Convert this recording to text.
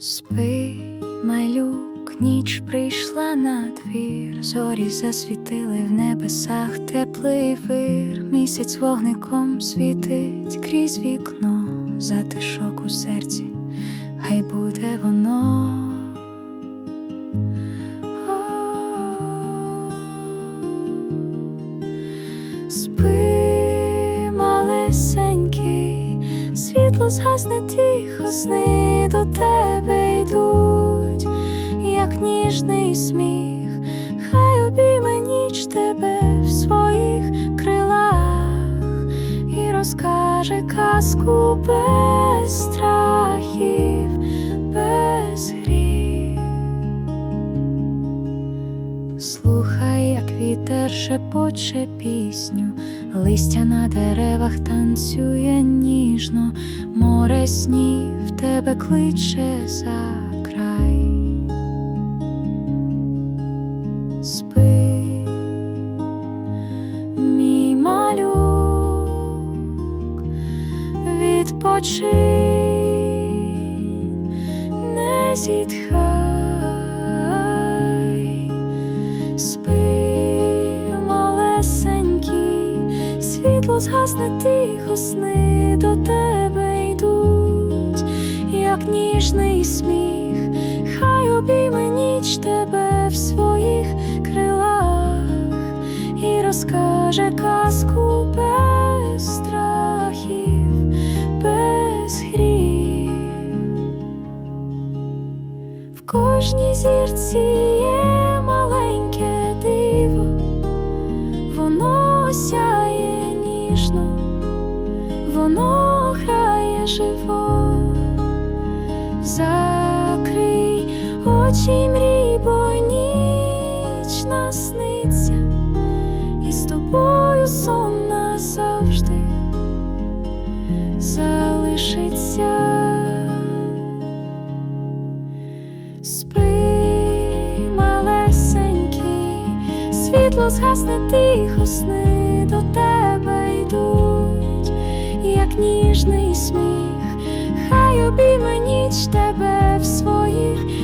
Спи, малюк, ніч прийшла на двір, зорі засвітили в небесах теплий вир, місяць вогником світить крізь вікно, затишок у серці, хай буде воно. Світло згасне тихо, сни до тебе йдуть, як ніжний сміх, хай обійме ніч тебе в своїх крилах і розкаже казку без страхів, без гріх. Слухай, як вітер шепоче пісню, листя на деревах танцює ніжно, море снів тебе кличе за край. Спи, мій малюк, відпочинь, не зітхай. Світло згасне тихо, сни до тебе йдуть, як ніжний сміх, хай обійме ніч тебе в своїх крилах і розкаже казку без страхів, без гріх. В кожній зірці є воно грає живо, закрий очі мрій, бо ніч насниться, і з тобою сон назавжди залишиться. Спи, світло згасне тихо, сни до тебе йдуть, як ніжний сміх, хай обійме ніч тебе в своїх.